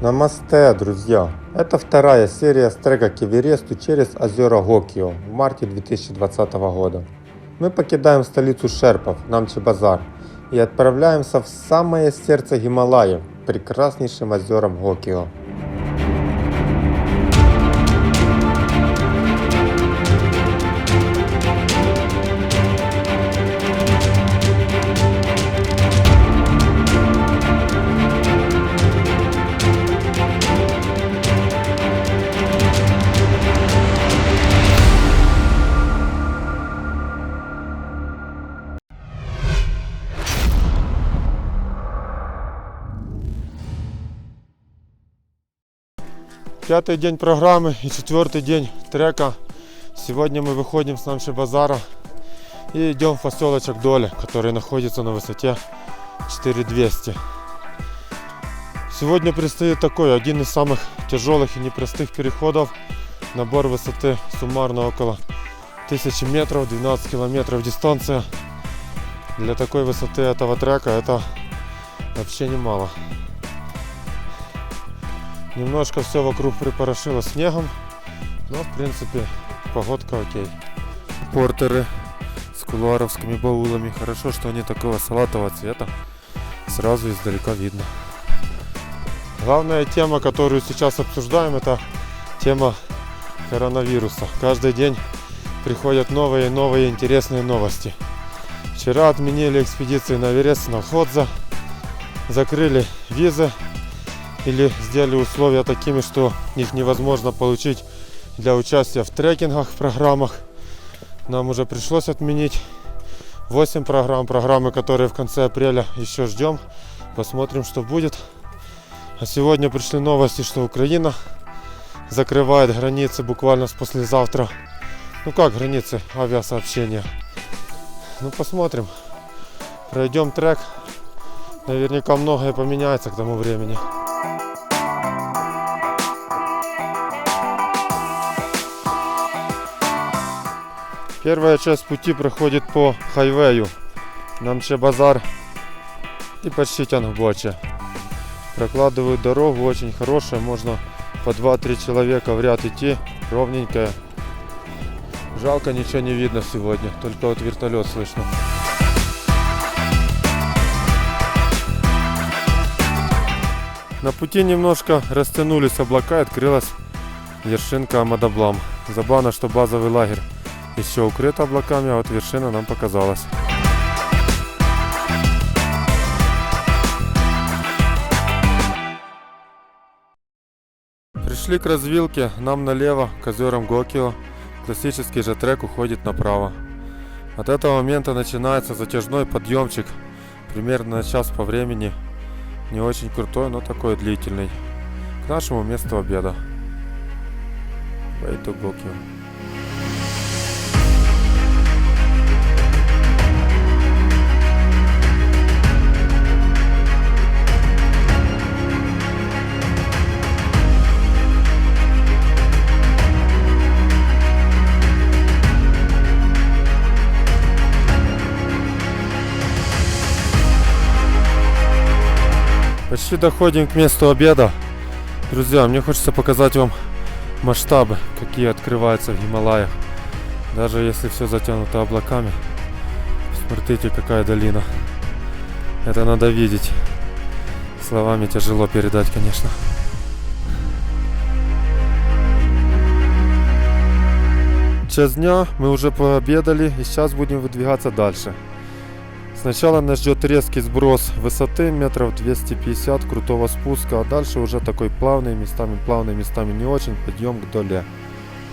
Намасте, друзья! Это вторая серия с трека к Эвересту через озера Гокио в марте 2020 года. Мы покидаем столицу Шерпов, Намчи-Базар, и отправляемся в самое сердце Гималаев, прекраснейшим озерам Гокио. Пятый день программы и четвертый день трека. Сегодня мы выходим с Намши базара и идем в поселочек Доля, который находится на высоте 4200. Сегодня предстоит такой, один из самых тяжелых и непростых переходов. Набор высоты суммарно около 1000 метров, 12 километров дистанция. Для такой высоты этого трека это вообще немало. Немножко все вокруг припорошило снегом, но в принципе погодка окей. Портеры с кулуаровскими баулами. Хорошо, что они такого салатового цвета. Сразу издалека видно. Главная тема, которую сейчас обсуждаем, это тема коронавируса. Каждый день приходят новые и новые интересные новости. Вчера отменили экспедиции на Эверест, на Ходза, закрыли визы или сделали условия такими, что их невозможно получить для участия в трекингах, в программах. Нам уже пришлось отменить 8 программ, программы, которые в конце апреля еще ждем. Посмотрим, что будет. А сегодня пришли новости, что Украина закрывает границы буквально с послезавтра. Ну как границы авиасообщения? Ну посмотрим. Пройдем трек. Наверняка многое поменяется к тому времени. Первая часть пути проходит по хайвею. Намче базар и почти Тянгбоче. Прокладывают дорогу очень хорошая, можно по 2-3 человека в ряд идти, ровненькая. Жалко, ничего не видно сегодня, только вот вертолет слышно. На пути немножко растянулись облака открылась вершинка Амадаблам. Забавно, что базовый лагерь еще укрыт облаками, а вот вершина нам показалась. Пришли к развилке, нам налево, к озерам Гокио. Классический же трек уходит направо. От этого момента начинается затяжной подъемчик, примерно на час по времени. Не очень крутой, но такой длительный. К нашему месту обеда. Way to Gokyo. Почти доходим к месту обеда. Друзья, мне хочется показать вам масштабы, какие открываются в Гималаях. Даже если все затянуто облаками. Смотрите, какая долина. Это надо видеть. Словами тяжело передать, конечно. Час дня мы уже пообедали и сейчас будем выдвигаться дальше. Сначала нас ждет резкий сброс высоты метров 250 крутого спуска, а дальше уже такой плавный, местами плавный, местами не очень, подъем к доле.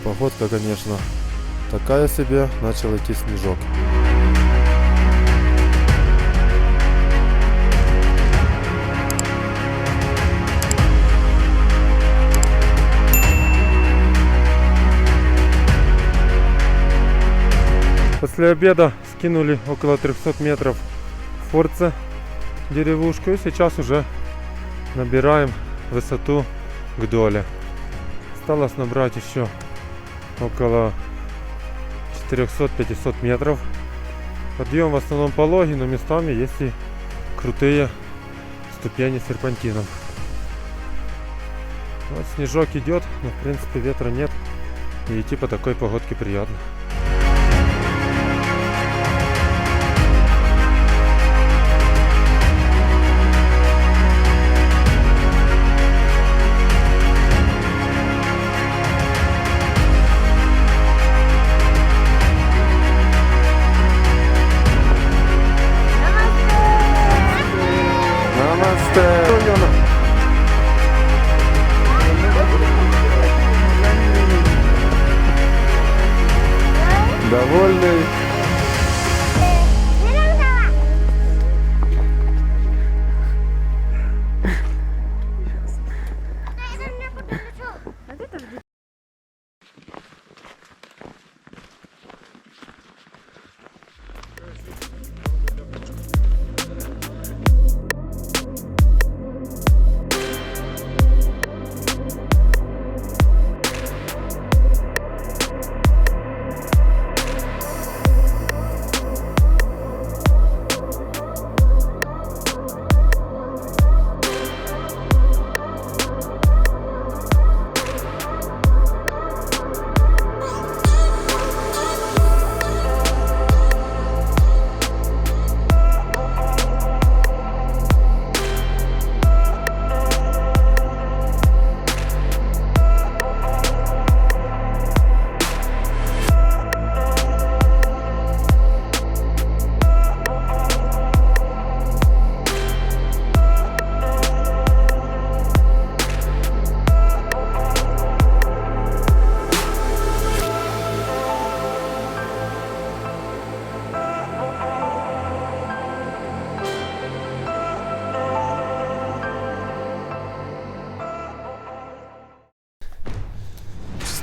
Погодка, конечно, такая себе, начал идти снежок. После обеда скинули около 300 метров в Форце деревушку и сейчас уже набираем высоту к доле. Осталось набрать еще около 400-500 метров. Подъем в основном пологий, но местами есть и крутые ступени серпантинов. Вот снежок идет, но в принципе ветра нет. И идти по такой погодке приятно.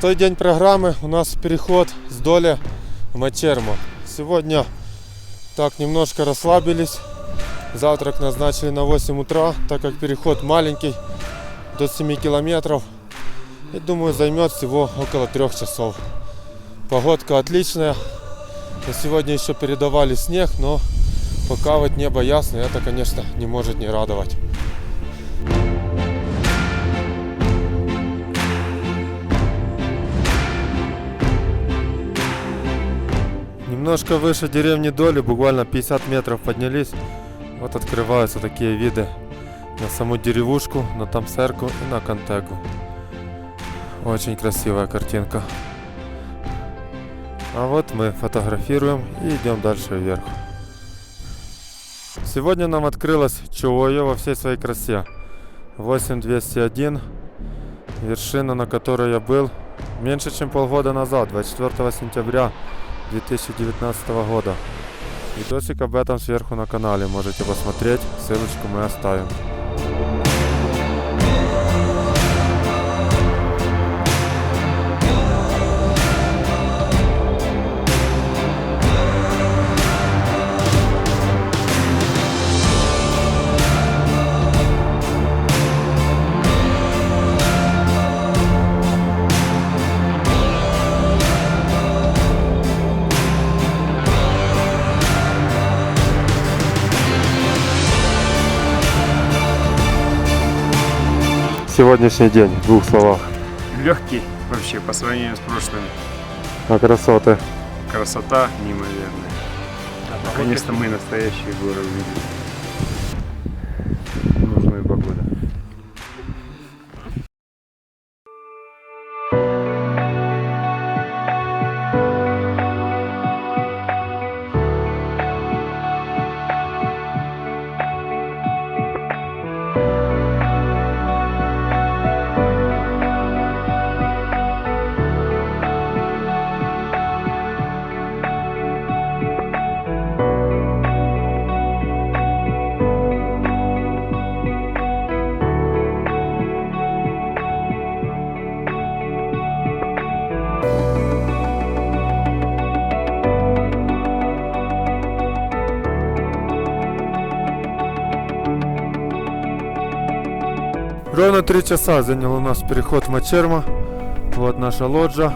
Шестой день программы. У нас переход с доли в Мачермо. Сегодня так немножко расслабились. Завтрак назначили на 8 утра, так как переход маленький, до 7 километров. И думаю, займет всего около трех часов. Погодка отличная. На сегодня еще передавали снег, но пока вот небо ясное, это, конечно, не может не радовать. Немножко выше деревни Доли, буквально 50 метров поднялись. Вот открываются такие виды на саму деревушку, на Тамсерку и на Кантегу. Очень красивая картинка. А вот мы фотографируем и идем дальше вверх. Сегодня нам открылось Чуойо во всей своей красе. 8201, вершина, на которой я был меньше, чем полгода назад, 24 сентября 2019 года. Видосик об этом сверху на канале, можете посмотреть, ссылочку мы оставим. Сегодняшний день, в двух словах. Легкий вообще по сравнению с прошлым. А красоты. Красота неимоверная. Наконец-то мы настоящие горы увидели. Ровно три часа занял у нас переход в Мачермо. Вот наша лоджа.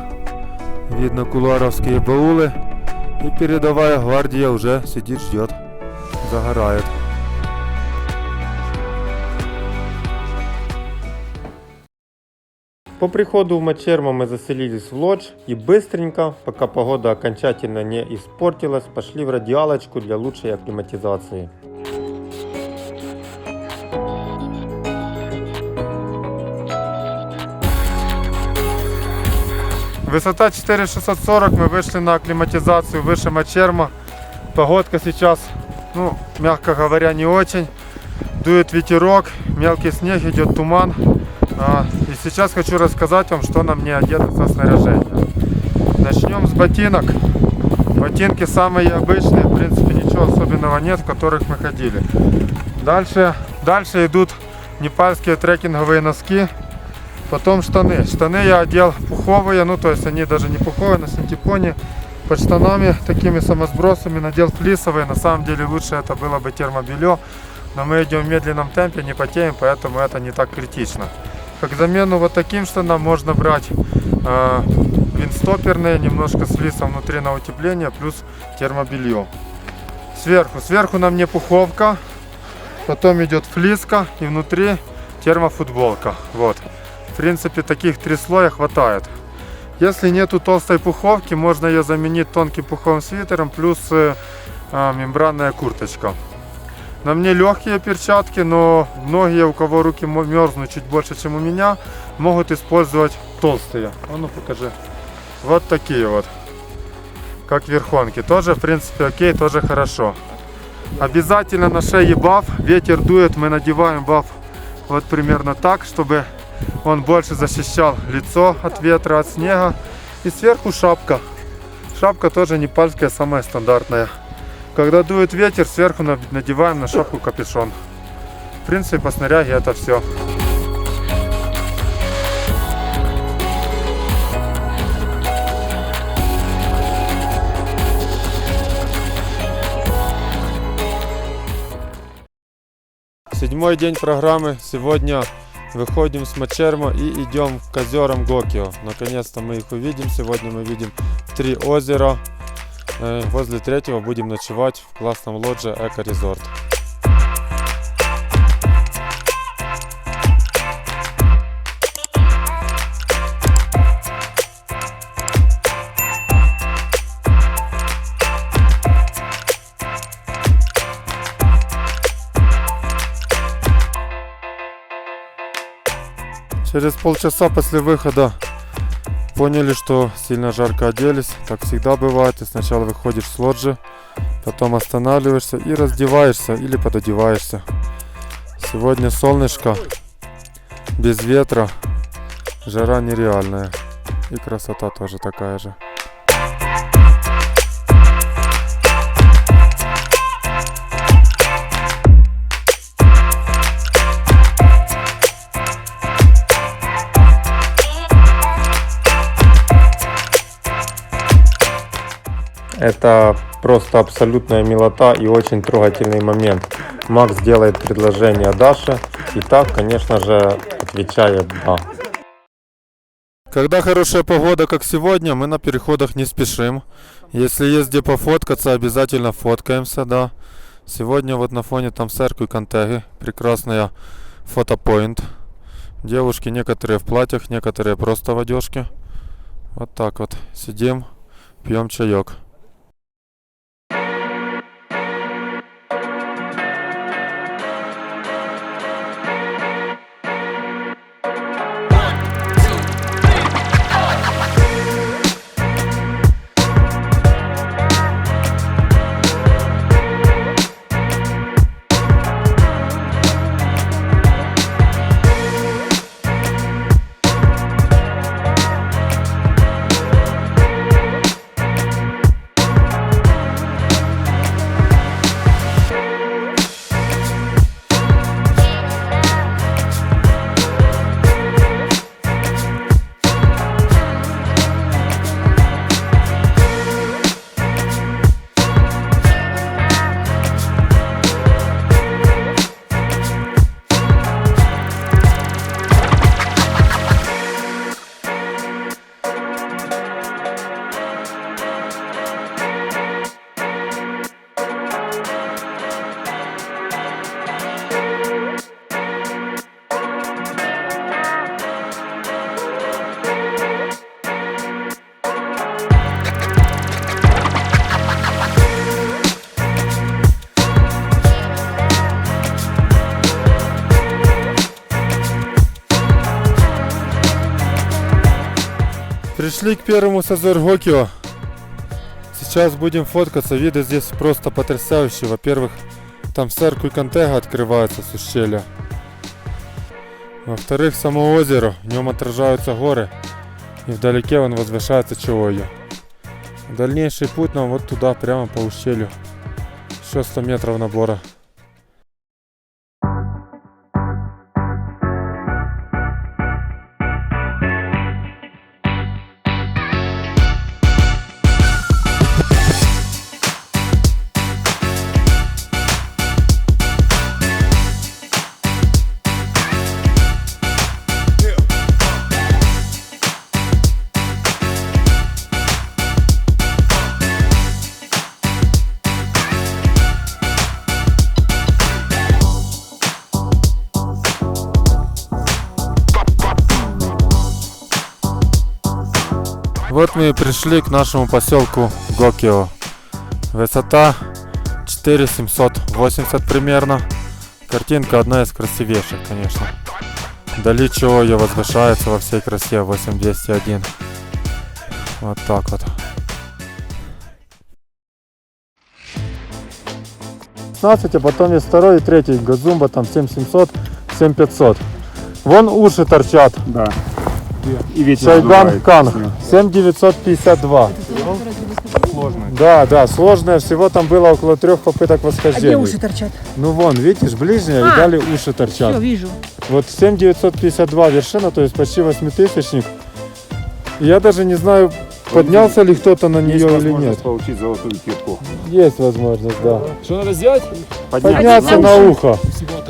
Видно кулуаровские баулы. И передовая гвардия уже сидит, ждет. Загорает. По приходу в Мачермо мы заселились в лодж и быстренько, пока погода окончательно не испортилась, пошли в радиалочку для лучшей акклиматизации. Высота 4640, мы вышли на акклиматизацию выше Мачермо. Погодка сейчас, ну, мягко говоря, не очень. Дует ветерок, мелкий снег, идет туман. А, И сейчас хочу рассказать вам, что нам не одето со снаряжения. Начнем с ботинок. Ботинки самые обычные, в принципе ничего особенного нет, в которых мы ходили. Дальше, дальше идут непальские трекинговые носки. Потом штаны. Штаны я одел пуховые, ну то есть они даже не пуховые, на синтепоне. Под штанами, такими самосбросами, надел флисовые. На самом деле лучше это было бы термобелье. Но мы идем в медленном темпе, не потеем, поэтому это не так критично. Как замену вот таким штанам можно брать э, винстоперные, немножко с флисом внутри на утепление, плюс термобелье. Сверху. Сверху на мне пуховка, потом идет флиска и внутри термофутболка. Вот. В принципе, таких три слоя хватает. Если нету толстой пуховки, можно ее заменить тонким пуховым свитером плюс э, а, мембранная курточка. На мне легкие перчатки, но многие, у кого руки мерзнут чуть больше, чем у меня, могут использовать толстые. А ну покажи. Вот такие вот. Как верхонки. Тоже, в принципе, окей, тоже хорошо. Обязательно на шее баф. Ветер дует, мы надеваем баф вот примерно так, чтобы он больше защищал лицо от ветра, от снега. И сверху шапка. Шапка тоже непальская, самая стандартная. Когда дует ветер, сверху на- надеваем на шапку капюшон. В принципе, по снаряге это все. Седьмой день программы. Сегодня выходим с Мачермо и идем к озерам Гокио. Наконец-то мы их увидим. Сегодня мы видим три озера. Э, Возле третьего будем ночевать в классном лодже Эко Резорт. Через полчаса после выхода поняли, что сильно жарко оделись. Так всегда бывает. Ты сначала выходишь с лоджи, потом останавливаешься и раздеваешься или пододеваешься. Сегодня солнышко, без ветра, жара нереальная. И красота тоже такая же. Это просто абсолютная милота и очень трогательный момент. Макс делает предложение Даше, и так, конечно же, отвечает «да». Когда хорошая погода, как сегодня, мы на переходах не спешим. Если есть где пофоткаться, обязательно фоткаемся, да. Сегодня вот на фоне там церкви Кантеги, прекрасная фотопоинт. Девушки некоторые в платьях, некоторые просто в одежке. Вот так вот. Сидим, пьем чаек. Пришли к первому Сазор Гокио. Сейчас будем фоткаться. Виды здесь просто потрясающие. Во-первых, там Серку Кантега открываются с ущелья. Во-вторых, само озеро. В нем отражаются горы. И вдалеке он возвышается Чуою. Дальнейший путь нам вот туда, прямо по ущелью. Еще 100 метров набора. Вот мы и пришли к нашему поселку Гокио. Высота 4780 примерно. Картинка одна из красивейших, конечно. Вдали чего ее возвышается во всей красе 8201. Вот так вот. 16, а потом есть второй и третий Газумба, там 7700, 7500. Вон уши торчат. Да. И ветер Шайган Канг, с него. 7952. Сложно. Да, да, сложное. Всего там было около трех попыток А где восхождения. уши торчат? Ну вон, видишь, ближнее, А. и дали уши торчат. Все, вижу. Вот 7952 вершина, то есть почти восьмитысячник. Я даже не знаю, поднялся ли кто-то на нее или нет. получить золотую кирку. Есть возможность, да. Что надо сделать? Подняться на ухо.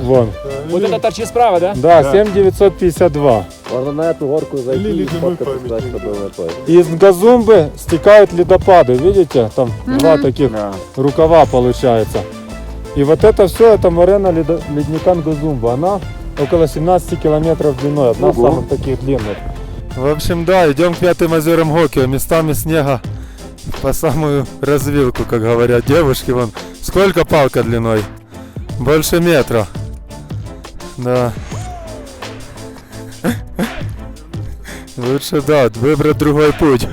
Вон. Вот это торчит справа, да? Да, Да. 7952. Можно на эту горку зайти и сфоткаться, сказать, что было то. Из Газумбы стекают ледопады, видите? Там два таких Да. рукава получается. И вот это все, это морена ледо- ледника Нгузумба. Она около 17 километров длиной, одна из самых таких длинных. В общем, да, идем к пятым озерам Гокио. Местами снега по самую развилку, как говорят девушки. Вон, сколько палка длиной? Больше метра. Да. Лучше, да, выбрать другой путь.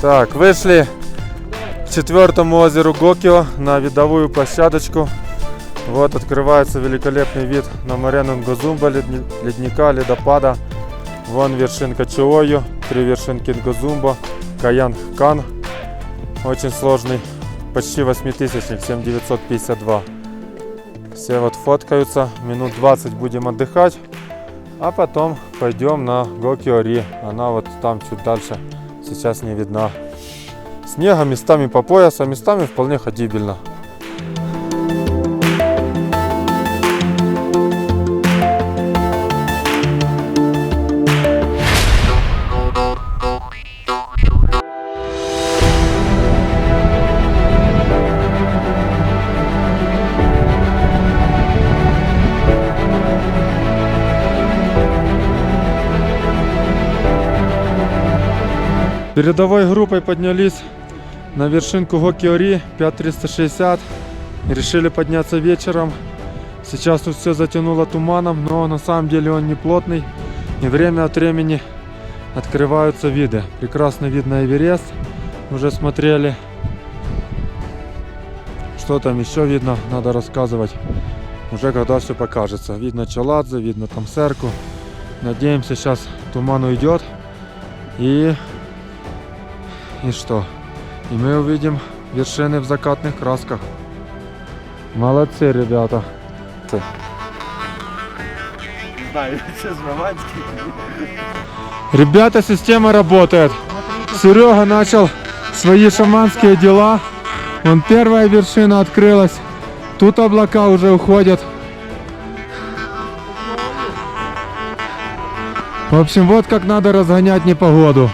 Так, вышли к четвертому озеру Гокио на видовую площадочку. Вот открывается великолепный вид на Марену Нгозумба, ледни- ледника, ледопада. Вон вершинка Чуою, три вершинки Нгозумба, Каян Кан. Очень сложный, почти восьмитысячник, 7952. Все вот фоткаются, минут 20 будем отдыхать. А потом пойдем на Гокио Ри. Она вот там чуть дальше сейчас не видна. Снега местами по пояс, а местами вполне ходибельно. Передовой группой поднялись на вершинку Гокиори 5360. Решили подняться вечером. Сейчас тут все затянуло туманом, но на самом деле он не плотный. И время от времени открываются виды. Прекрасный вид на Эверест. Уже смотрели. Что там еще видно, надо рассказывать. Уже когда все покажется. Видно Чаладзе, видно там Серку. Надеемся, сейчас туман уйдет. И и что? И мы увидим вершины в закатных красках. Молодцы, ребята. Знаю, сейчас романтики. Ребята, система работает. Серега начал свои шаманские дела. Вон первая вершина открылась. Тут облака уже уходят. В общем, вот как надо разгонять непогоду.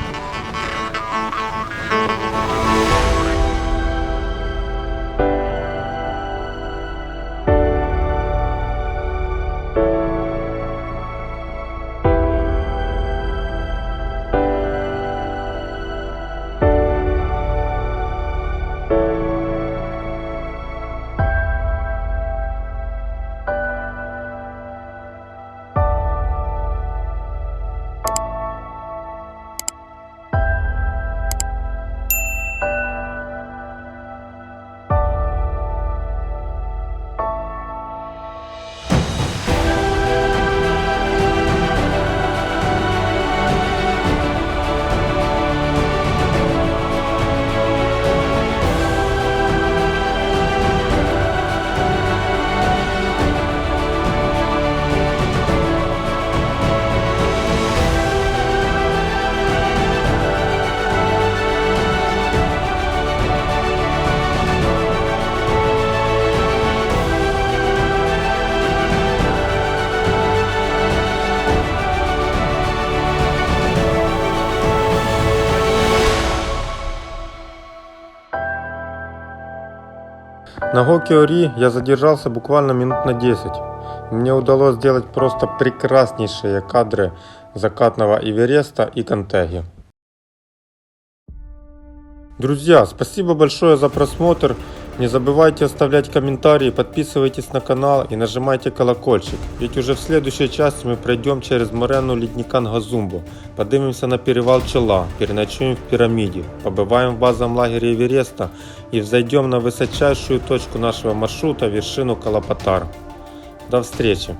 На Гоке-Ори я задержался буквально минут на 10. Мне удалось сделать просто прекраснейшие кадры закатного Эвереста и Контеги. Друзья, спасибо большое за просмотр. Не забывайте оставлять комментарии, подписывайтесь на канал и нажимайте колокольчик. Ведь уже в следующей части мы пройдем через морену ледника Нгазумбу, поднимемся на перевал Чела, переночуем в пирамиде, побываем в базовом лагере Эвереста и взойдем на высочайшую точку нашего маршрута, вершину Калапатар. До встречи!